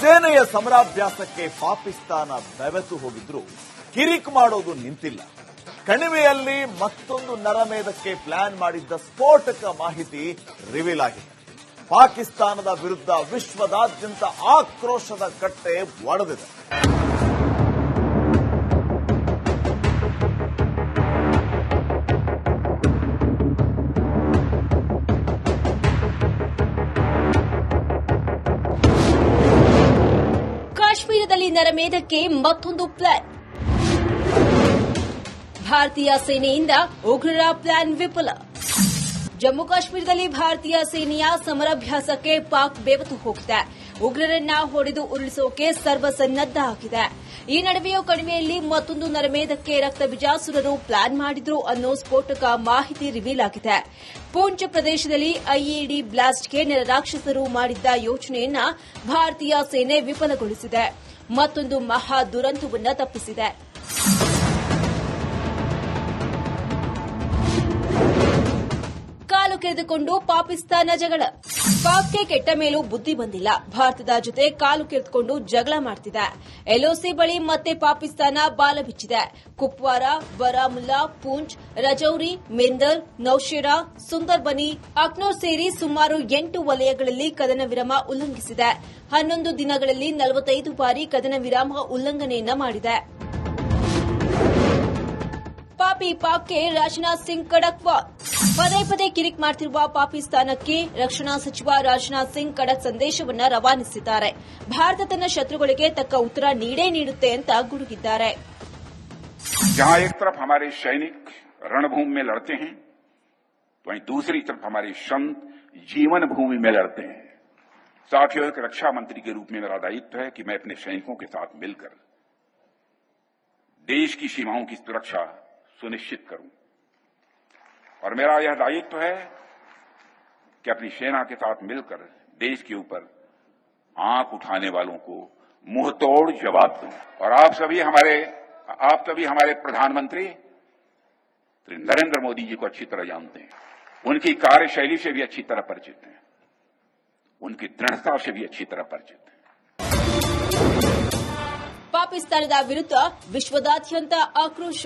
ಸೇನೆಯ ಸಮರಾಭ್ಯಾಸಕ್ಕೆ ಪಾಕಿಸ್ತಾನ ಬೆವೆತು ಹೋಗಿದ್ರು. ಕಿರಿಕ್ ಮಾಡೋದು ನಿಂತಿಲ್ಲ. ಕಣಿವೆಯಲ್ಲಿ ಮತ್ತೊಂದು ನರಮೇಧಕ್ಕೆ ಪ್ಲಾನ್ ಮಾಡಿದ್ದ ಸ್ಫೋಟಕ ಮಾಹಿತಿ ರಿವೀಲ್ ಆಗಿದೆ. ಪಾಕಿಸ್ತಾನದ ವಿರುದ್ಧ ವಿಶ್ವದಾದ್ಯಂತ ಆಕ್ರೋಶದ ಕಟ್ಟೆ ಒಡೆದಿದೆ. ನರಮೇಧಕ್ಕೆ ಮತ್ತೊಂದು ಪ್ಲಾನ್ ಭಾರತೀಯ ಸೇನೆಯಿಂದ ಉಗ್ರರ ಪ್ಲಾನ್ ವಿಫಲ. ಜಮ್ಮು ಕಾಶ್ಮೀರದಲ್ಲಿ ಭಾರತೀಯ ಸೇನೆಯ ಸಮರಾಭ್ಯಾಸಕ್ಕೆ ಪಾಕ್ ಬೇವತ್ತು ಹೋಗಿದೆ. ಉಗ್ರರನ್ನ ಹೊಡೆದು ಉರುಳಿಸೋಕೆ ಸರ್ವಸನ್ನದ್ಧ ಆಗಿದೆ. ಈ ನಡುವೆಯೂ ಕಣಿವೆಯಲ್ಲಿ ಮತ್ತೊಂದು ನರಮೇಧಕ್ಕೆ ರಕ್ತ ಬಿಜಾಸುರರು ಪ್ಲಾನ್ ಮಾಡಿದ್ರು ಅನ್ನೋ ಸ್ಫೋಟಕ ಮಾಹಿತಿ ರಿವೀಲ್ ಆಗಿದೆ. ಪೂಂಚ್ ಪ್ರದೇಶದಲ್ಲಿ ಐಇಡಿ ಬ್ಲಾಸ್ಟ್ಗೆ ನೆರರಾಕ್ಷಸರು ಮಾಡಿದ್ದ ಯೋಜನೆಯನ್ನ ಭಾರತೀಯ ಸೇನೆ ವಿಫಲಗೊಳಿಸಿದೆ. ಮತ್ತೊಂದು ಮಹಾ ದುರಂತವನ್ನು ತಪ್ಪಿಸಿದೆ. ಕೆರೆದುಕೊಂಡು ಪಾಕಿಸ್ತಾನ ಜಗಳ. ಪಾಕ್ಗೆ ಕೆಟ್ಟ ಮೇಲೂ ಬುದ್ಧಿ ಬಂದಿಲ್ಲ. ಭಾರತದ ಜೊತೆ ಕಾಲು ಕೆರೆದುಕೊಂಡು ಜಗಳ ಮಾಡ್ತಿದೆ. ಎಲ್ಒಸಿ ಬಳಿ ಮತ್ತೆ ಪಾಕಿಸ್ತಾನ ಬಾಲ ಬಿಚ್ಚಿದೆ. ಕುಪ್ವಾರ, ಬರಾಮುಲ್ಲಾ, ಪೂಂಚ್, ರಜೌರಿ, ಮೆಂದರ್, ನೌಶೇರಾ, ಸುಂದರ್ಬನಿ, ಅಕ್ನೂರ್ ಸೇರಿ ಸುಮಾರು ಎಂಟು ವಲಯಗಳಲ್ಲಿ ಕದನ ವಿರಾಮ ಉಲ್ಲಂಘಿಸಿದೆ. ಹನ್ನೊಂದು ದಿನಗಳಲ್ಲಿ ನಲವತ್ತೈದು ಬಾರಿ ಕದನ ವಿರಾಮ ಉಲ್ಲಂಘನೆಯನ್ನ ಮಾಡಿದೆ. ಪಾಕ್ಗೆ ರಾಜನಾಥ್ ಸಿಂಗ್ ಖಡಕ್ ವಾರ್ ಪದೇ ಪದೇ ಕಿರಿಕ್ ಮಾಡ್ತಿರುವ ಪಾಕಿಸ್ತಾನಕ್ಕೆ ರಕ್ಷಣಾ ಸಚಿವ ರಾಜನಾಥ್ ಸಿಂಗ್ ಖಡಕ್ ಸಂದೇಶವನ್ನ ರವಾನಿಸಿದ್ದಾರೆ ಭಾರತ ತನ್ನ ಶತ್ರುಗಳಿಗೆ ತಕ್ಕ ಉತ್ತರ ನೀಡೇ ನೀಡುತ್ತೆ ಅಂತ ಗುಡುಗಿದ್ದಾರೆ जहां एक तरफ हमारे सैनिक रणभूमि में लड़ते हैं तो वहीं दूसरी तरफ हमारे संत जीवन भूमि में लड़ते हैं साथियों एक रक्षा मंत्री के रूप में मेरा दायित्व है कि मैं अपने सैनिकों के साथ मिलकर देश की सीमाओं की सुरक्षा सुनिश्चित करूं और मेरा यह दायित्व है कि अपनी सेना के साथ मिलकर देश के ऊपर आंख उठाने वालों को मुंहतोड़ जवाब दूं और आप सभी हमारे आप सभी हमारे प्रधानमंत्री श्री नरेंद्र मोदी जी को अच्छी तरह जानते हैं उनकी कार्यशैली से भी अच्छी तरह परिचित हैं उनकी दृढ़ता से भी अच्छी तरह परिचित हैं ಪಾಕಿಸ್ತಾನದ ವಿರುದ್ಧ ವಿಶ್ವದಾದ್ಯಂತ ಆಕ್ರೋಶ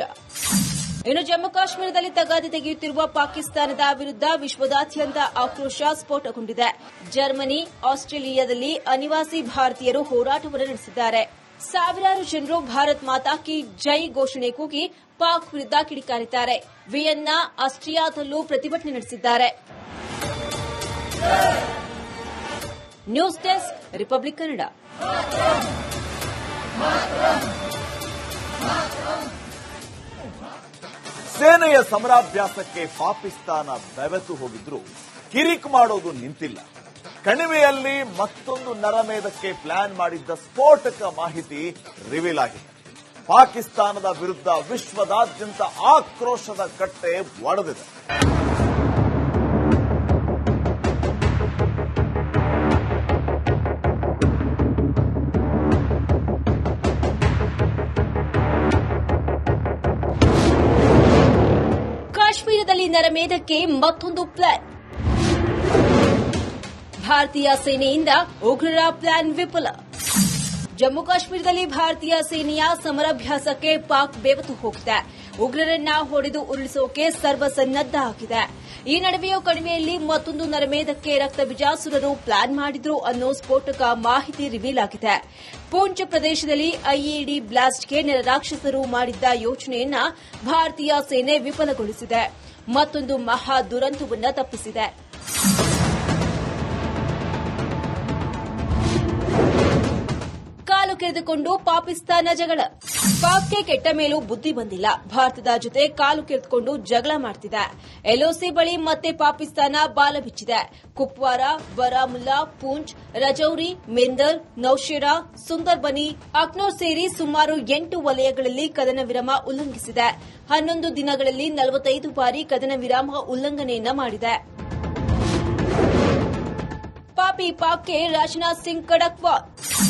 ಇನ್ನು ಜಮ್ಮು ಕಾಶ್ಮೀರದಲ್ಲಿ ತಗಾದೆ ತೆಗೆಯುತ್ತಿರುವ ಪಾಕಿಸ್ತಾನದ ವಿರುದ್ಧ ವಿಶ್ವದಾದ್ಯಂತ ಆಕ್ರೋಶ ಸ್ಫೋಟಗೊಂಡಿದೆ. ಜರ್ಮನಿ, ಆಸ್ಟ್ರೇಲಿಯಾದಲ್ಲಿ ಅನಿವಾಸಿ ಭಾರತೀಯರು ಹೋರಾಟವನ್ನು ನಡೆಸಿದ್ದಾರೆ. ಸಾವಿರಾರು ಜನರು ಭಾರತ್ ಮಾತಾ ಕಿ ಜೈ ಘೋಷಣೆ ಕೂಗಿ ಪಾಕ್ ವಿರುದ್ಧ ಕಿಡಿಕಾರಿದ್ದಾರೆ. ವಿಯೆನ್ನಾ, ಆಸ್ಟ್ರಿಯಾದಲ್ಲೂ ಪ್ರತಿಭಟನೆ ನಡೆಸಿದ್ದಾರೆ. News desk, Republic Kannada. ಸೇನೆಯ ಸಮರಾಭ್ಯಾಸಕ್ಕೆ ಪಾಕಿಸ್ತಾನ ಬೆವೆತು ಹೋಗಿದ್ರು ಕಿರಿಕ್ ಮಾಡೋದು ನಿಂತಿಲ್ಲ. ಕಣಿವೆಯಲ್ಲಿ ಮತ್ತೊಂದು ನರಮೇಧಕ್ಕೆ ಪ್ಲಾನ್ ಮಾಡಿದ್ದ ಸ್ಫೋಟಕ ಮಾಹಿತಿ ರಿವೀಲ್ ಆಗಿದೆ. ಪಾಕಿಸ್ತಾನದ ವಿರುದ್ಧ ವಿಶ್ವದಾದ್ಯಂತ ಆಕ್ರೋಶದ ಕಟ್ಟೆ ಒಡೆದಿದೆ. ನರಮೇಧಕ್ಕೆ ಮತ್ತೊಂದು ಪ್ಲಾನ್ ಭಾರತೀಯ ಸೇನೆಯಿಂದ ಉಗ್ರರ ಪ್ಲಾನ್ ವಿಫಲ. ಜಮ್ಮು ಕಾಶ್ಮೀರದಲ್ಲಿ ಭಾರತೀಯ ಸೇನೆಯ ಸಮರಾಭ್ಯಾಸಕ್ಕೆ ಪಾಕ್ ಬೇವತ್ತು ಹೋಗಿದೆ. ಉಗ್ರರನ್ನ ಹೊಡೆದು ಉರುಳಿಸೋಕೆ ಸರ್ವಸನ್ನದ್ದ ಆಗಿದೆ. ಈ ನಡುವೆಯೂ ಕಣಿವೆಯಲ್ಲಿ ಮತ್ತೊಂದು ನರಮೇಧಕ್ಕೆ ರಕ್ತ ಬಿಜಾಸುರರು ಪ್ಲಾನ್ ಮಾಡಿದ್ರು ಅನ್ನೋ ಸ್ಫೋಟಕ ಮಾಹಿತಿ ರಿವೀಲ್ ಆಗಿದೆ. ಪೂಂಚ್ ಪ್ರದೇಶದಲ್ಲಿ ಐಇಡಿ ಬ್ಲಾಸ್ಟ್ಗೆ ನೆರರಾಕ್ಷಸರು ಮಾಡಿದ್ದ ಯೋಜನೆಯನ್ನ ಭಾರತೀಯ ಸೇನೆ ವಿಫಲಗೊಳಿಸಿದೆ. ಮತ್ತೊಂದು ಮಹಾ ದುರಂತವನ್ನು ತಪ್ಪಿಸಿದೆ. ಕೆರೆದುಕೊಂಡು ಪಾಕಿಸ್ತಾನ ಜಗಳ. ಪಾಕ್ಗೆ ಕೆಟ್ಟ ಮೇಲೂ ಬುದ್ಧಿ ಬಂದಿಲ್ಲ. ಭಾರತದ ಜೊತೆ ಕಾಲು ಕೆರೆದುಕೊಂಡು ಜಗಳ ಮಾಡ್ತಿದೆ. ಎಲ್ಒಸಿ ಬಳಿ ಮತ್ತೆ ಪಾಕಿಸ್ತಾನ ಬಾಲ ಬಿಚ್ಚಿದೆ. ಕುಪ್ವಾರ, ಬರಾಮುಲ್ಲಾ, ಪೂಂಚ್, ರಜೌರಿ, ಮೆಂದರ್, ನೌಶೇರಾ, ಸುಂದರ್ಬನಿ, ಅಕ್ನೂರ್ ಸೇರಿ ಸುಮಾರು ಎಂಟು ವಲಯಗಳಲ್ಲಿ ಕದನ ವಿರಾಮ ಉಲ್ಲಂಘಿಸಿದೆ. ಹನ್ನೊಂದು ದಿನಗಳಲ್ಲಿ ನಲವತ್ತೈದು ಬಾರಿ ಕದನ ವಿರಾಮ ಉಲ್ಲಂಘನೆಯನ್ನ ಮಾಡಿದೆ. ಪಾಪಿ ಪಾಕ್ಗೆ ರಾಜನಾಥ್ ಸಿಂಗ್ ಖಡಕ್ ವಾರ್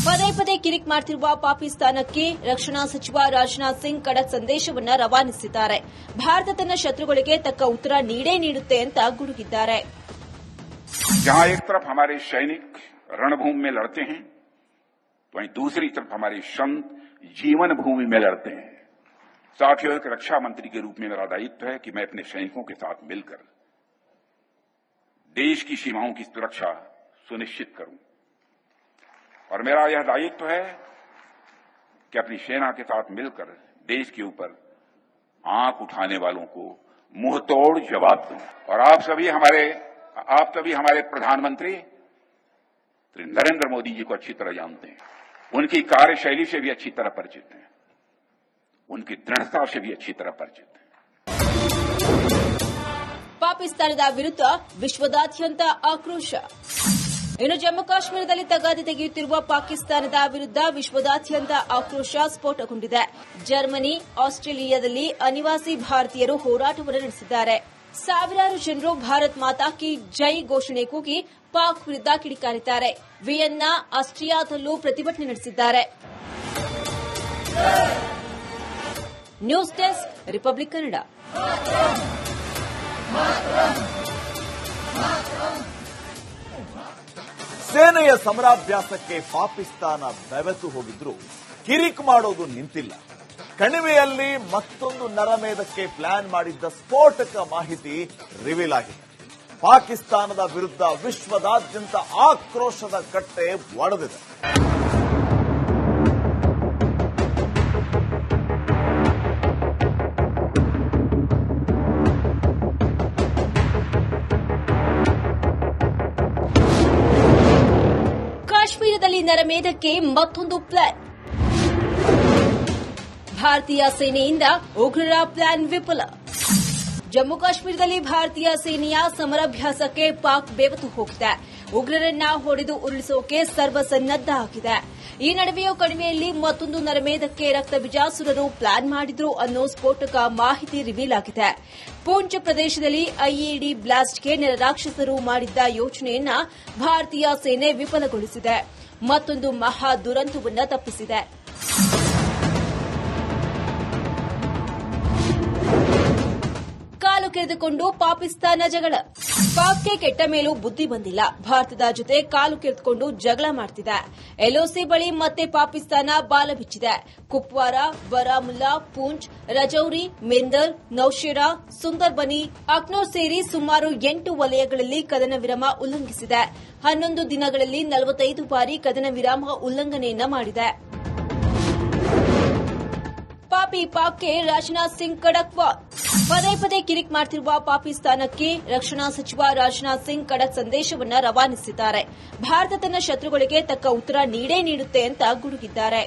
ಪದೇ ಪದೇ ಕಿರಿಕ್ ಮಾಡ್ತಿರುವ ಪಾಕಿಸ್ತಾನಕ್ಕೆ ರಕ್ಷಣಾ ಸಚಿವ ರಾಜನಾಥ್ ಸಿಂಗ್ ಖಡಕ್ ಸಂದೇಶವನ್ನ ರವಾನಿಸಿದ್ದಾರೆ ಭಾರತ ತನ್ನ ಶತ್ರುಗಳಿಗೆ ತಕ್ಕ ಉತ್ತರ ನೀಡೇ ನೀಡುತ್ತೆ ಅಂತ ಗುಡುಗಿದ್ದಾರೆ जहां एक तरफ हमारे सैनिक रणभूमि में लड़ते हैं वहीं दूसरी तरफ हमारे संत जीवन भूमि में लड़ते हैं साथियों एक रक्षा मंत्री के रूप में मेरा दायित्व है कि मैं अपने सैनिकों के साथ मिलकर देश की सीमाओं की सुरक्षा सुनिश्चित करूं और मेरा यह दायित्व है कि अपनी सेना के साथ मिलकर देश के ऊपर आंख उठाने वालों को मुंह तोड़ जवाब दूं और आप सभी हमारे आप सभी हमारे प्रधानमंत्री श्री नरेंद्र मोदी जी को अच्छी तरह जानते हैं उनकी कार्यशैली से भी अच्छी तरह परिचित हैं उनकी दृढ़ता से भी अच्छी तरह परिचित हैं ಪಾಕಿಸ್ತಾನದ ವಿರುದ್ಧ ವಿಶ್ವದಾದ್ಯಂತ ಆಕ್ರೋಶ ಇನ್ನು ಜಮ್ಮು ಕಾಶ್ಮೀರದಲ್ಲಿ ತಗಾದೆ ತೆಗೆಯುತ್ತಿರುವ ಪಾಕಿಸ್ತಾನದ ವಿರುದ್ಧ ವಿಶ್ವದಾದ್ಯಂತ ಆಕ್ರೋಶ ಸ್ಫೋಟಗೊಂಡಿದೆ. ಜರ್ಮನಿ, ಆಸ್ಟ್ರೇಲಿಯಾದಲ್ಲಿ ಅನಿವಾಸಿ ಭಾರತೀಯರು ಹೋರಾಟವನ್ನು ನಡೆಸಿದ್ದಾರೆ. ಸಾವಿರಾರು ಜನರು ಭಾರತ್ ಮಾತಾ ಕಿ ಜೈ ಘೋಷಣೆ ಕೂಗಿ ಪಾಕ್ ವಿರುದ್ಧ ಕಿಡಿಕಾರಿದ್ದಾರೆ. ವಿಯೆನ್ನಾ, ಆಸ್ಟ್ರಿಯಾದಲ್ಲೂ ಪ್ರತಿಭಟನೆ ನಡೆಸಿದ್ದಾರೆ. News desk, Republic Kannada. ಸೇನೆಯ ಸಮರಾಭ್ಯಾಸಕ್ಕೆ ಪಾಕಿಸ್ತಾನ ಬೆವೆತು ಹೋಗಿದ್ರು ಕಿರಿಕ್ ಮಾಡೋದು ನಿಂತಿಲ್ಲ. ಕಣಿವೆಯಲ್ಲಿ ಮತ್ತೊಂದು ನರಮೇಧಕ್ಕೆ ಪ್ಲಾನ್ ಮಾಡಿದ್ದ ಸ್ಫೋಟಕ ಮಾಹಿತಿ ರಿವೀಲ್ ಆಗಿದೆ. ಪಾಕಿಸ್ತಾನದ ವಿರುದ್ಧ ವಿಶ್ವದಾದ್ಯಂತ ಆಕ್ರೋಶದ ಕಟ್ಟೆ ಒಡೆದಿದೆ. ನರಮೇಧಕ್ಕೆ ಮತ್ತೊಂದು ಪ್ಲಾನ್ ಭಾರತೀಯ ಸೇನೆಯಿಂದ ಉಗ್ರರ ಪ್ಲಾನ್ ವಿಫಲ. ಜಮ್ಮು ಕಾಶ್ಮೀರದಲ್ಲಿ ಭಾರತೀಯ ಸೇನೆಯ ಸಮರಾಭ್ಯಾಸಕ್ಕೆ ಪಾಕ್ ಬೇವತ್ತು ಹೋಗಿದೆ. ಉಗ್ರರನ್ನ ಹೊಡೆದು ಉರುಳಿಸೋಕೆ ಸರ್ವಸನ್ನದ್ದ ಆಗಿದೆ. ಈ ನಡುವೆಯೂ ಕಣಿವೆಯಲ್ಲಿ ಮತ್ತೊಂದು ನರಮೇಧಕ್ಕೆ ರಕ್ತ ಬಿಜಾಸುರರು ಪ್ಲಾನ್ ಮಾಡಿದ್ರು ಅನ್ನೋ ಸ್ಫೋಟಕ ಮಾಹಿತಿ ರಿವೀಲ್ ಆಗಿದೆ. ಪೂಂಚ್ ಪ್ರದೇಶದಲ್ಲಿ ಐಇಡಿ ಬ್ಲಾಸ್ಟ್ಗೆ ನೆರರಾಕ್ಷಸರು ಮಾಡಿದ್ದ ಯೋಜನೆಯನ್ನ ಭಾರತೀಯ ಸೇನೆ ವಿಫಲಗೊಳಿಸಿದೆ. ಮತ್ತೊಂದು ಮಹಾ ದುರಂತವನ್ನು ತಪ್ಪಿಸಿದೆ. ಕಾಲು ಕೆರೆದುಕೊಂಡು ಪಾಕಿಸ್ತಾನ ಜಗಳ. ಪಾಕ್ಗೆ ಕೆಟ್ಟ ಮೇಲೂ ಬುದ್ಧಿ ಬಂದಿಲ್ಲ. ಭಾರತದ ಜೊತೆ ಕಾಲು ಕೆರೆದುಕೊಂಡು ಜಗಳ ಮಾಡ್ತಿದೆ. ಎಲ್ಒಸಿ ಬಳಿ ಮತ್ತೆ ಪಾಕಿಸ್ತಾನ ಬಾಲ ಬಿಚ್ಚಿದೆ. ಕುಪ್ವಾರ, ಬರಾಮುಲ್ಲಾ, ಪೂಂಚ್, ರಜೌರಿ, ಮೆಂದರ್, ನೌಶೇರಾ, ಸುಂದರ್ಬನಿ, ಅಕ್ನೂರ್ ಸೇರಿ ಸುಮಾರು ಎಂಟು ವಲಯಗಳಲ್ಲಿ ಕದನ ವಿರಾಮ ಉಲ್ಲಂಘಿಸಿದೆ. ಹನ್ನೊಂದು ದಿನಗಳಲ್ಲಿ ನಲವತ್ತೈದು ಬಾರಿ ಕದನ ವಿರಾಮ ಉಲ್ಲಂಘನೆಯನ್ನ ಮಾಡಿದೆ. ಪಾಪಿ ಪಾಕ್ಗೆ ರಾಜನಾಥ್ ಸಿಂಗ್ ಖಡಕ್ ವಾರ್ ಪದೇ ಪದೇ ಕಿರಿಕ್ ಮಾಡ್ತಿರುವ ಪಾಕಿಸ್ತಾನಕ್ಕೆ ರಕ್ಷಣಾ ಸಚಿವ ರಾಜನಾಥ್ ಸಿಂಗ್ ಕಡಕ್ ಸಂದೇಶವನ್ನ ರವಾನಿಸಿದ್ದಾರೆ. ಭಾರತ ತನ್ನ ಶತ್ರುಗಳಿಗೆ ತಕ್ಕ ಉತ್ತರ ನೀಡೇ ನೀಡುತ್ತೆ ಅಂತ ಗುಡುಗಿದ್ದಾರೆ.